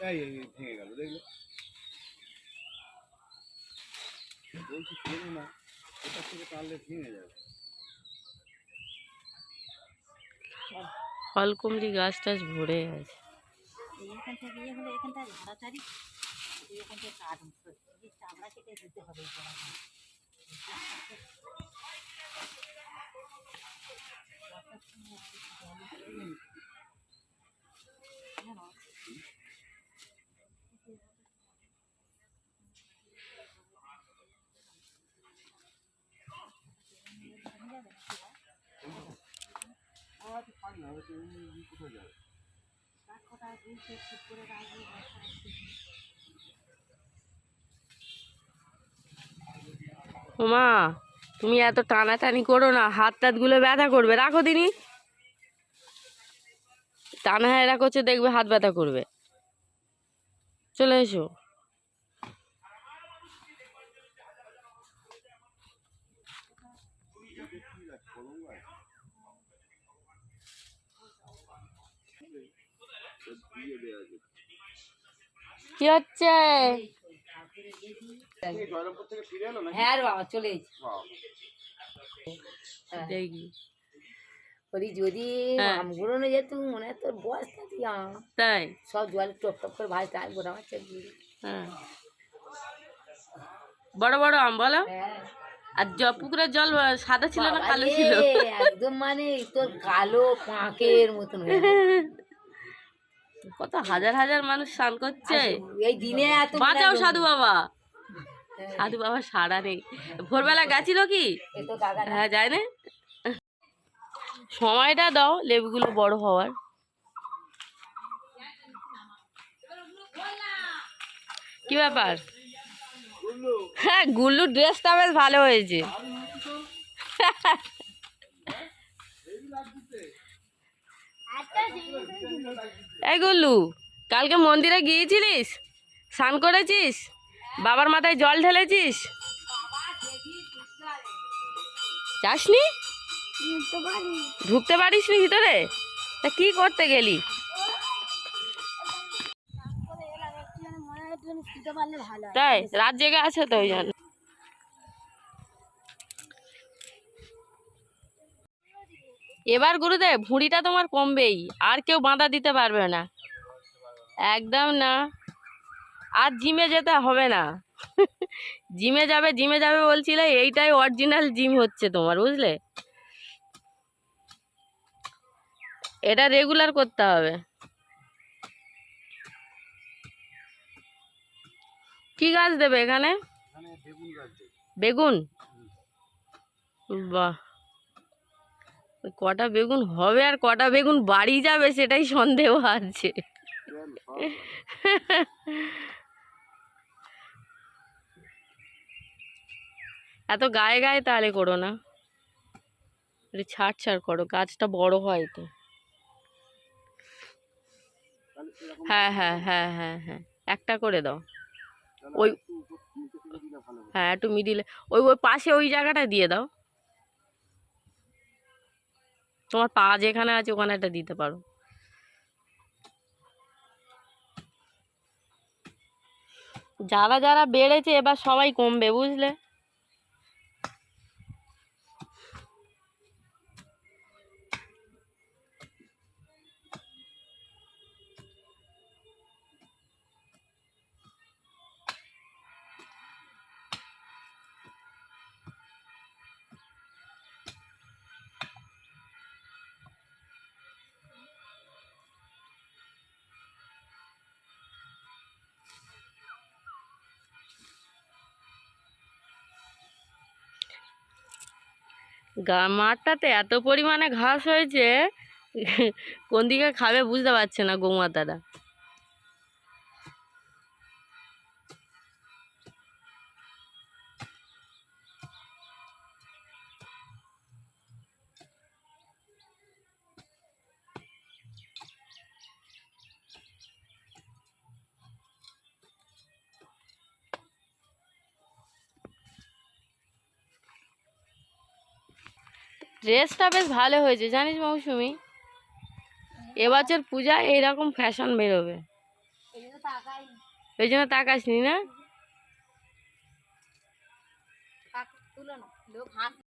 এই এই, এই, ভেঙে গেল দেখলে বলছি টেনে না এটা থেকে টানলে ভেঙে যাবে ফলকুমড়ি গাছ টাছ ভরে আছে এইখান থেকে ইয়ে হলে এখানটা ঝাড়াঝাড়ি এখান থেকে কাঠ এই চামড়া কেটে দিতে হবে এই গোড়াটা। ওমা, তুমি এত টানাটানি করো না, হাত টাতগুলো ব্যথা করবে, রাখো দিনি। টানা হেরা করছে দেখবে হাত ব্যথা করবে। চলে এসো। কি হচ্ছে? হ্যাঁ রে বাবা চলে বলি যদি হ্যাঁ। আমগুলো নিয়ে যেত মনে হয় তোর বয়স থাকতি আম তাই? সব জল টপ টপ করে আমি গোটা আমার চেক হ্যাঁ। বড় বড় আম বলো? হ্যাঁ। আর পুকুরের জল সাদা ছিল না কালো ছিল? একদম মানে তোর কালো পাঁকের মতন হয়ে। কত হাজার হাজার মানুষ স্নান করছে। এই দিনে এত বাঁচাও সাধু বাবা। হ্যাঁ, সাধু বাবা সারা নেই। ভোরবেলা গেছিল কি? হ্যাঁ যায় না? সময়টা দাও লেবুগুলো বড় হওয়ার। কি ব্যাপার? হ্যাঁ গুল্লু ড্রেসটা বেশ ভালো হয়েছে। এই গুল্লু কালকে মন্দিরে গিয়েছিলিস? স্নান করেছিস? বাবার মাথায় জল ঢেলেছিস? যাসনি? ঢুকতে পারিস নি ভিতরে? তা কি করতে গেলি? তাই রাত জেগে আছে তো ওই জন্য। এবার গুরুদেব ভুঁড়িটা তোমার কমবেই আর কেউ বাঁধা দিতে পারবে না। একদম না। আর জিমে যেতে হবে না। জিমে যাবে জিমে যাবে বলছিলে এইটাই অরিজিনাল জিম হচ্ছে তোমার বুঝলে? এটা রেগুলার করতে হবে। কি গাছ দেবে এখানে? বেগুন? বাহ। কটা বেগুন হবে আর কটা বেগুন বাড়ি যাবে সেটাই সন্দেহ আছে। এত গায়ে গায়ে তাহলে করো না। একটু ছাড় ছাড় করো গাছটা বড় হয় তো। হ্যাঁ হ্যাঁ হ্যাঁ হ্যাঁ হ্যাঁ একটা করে দাও। ওই-। হ্যাঁ। একটু মিডিলে ওই ওই পাশে ওই জায়গাটা দিয়ে দাও। তোমার পা যেখানে আছে, ওখানে একটা দিতে পারো। যারা যারা বেড়েছে, এবার সবাই কমবে, বুঝলে? গা মাঠটাতে এত পরিমাণে ঘাস হয়েছে কোন দিকে খাবে বুঝতে পারছে না গৌমাতারা। ড্রেসটা বেশ ভালো হয়েছে, জানিস মৌসুমি? এবছর পূজা এইরকম ফ্যাশন বেরোবে। ওই জন্য তাকাসনি না?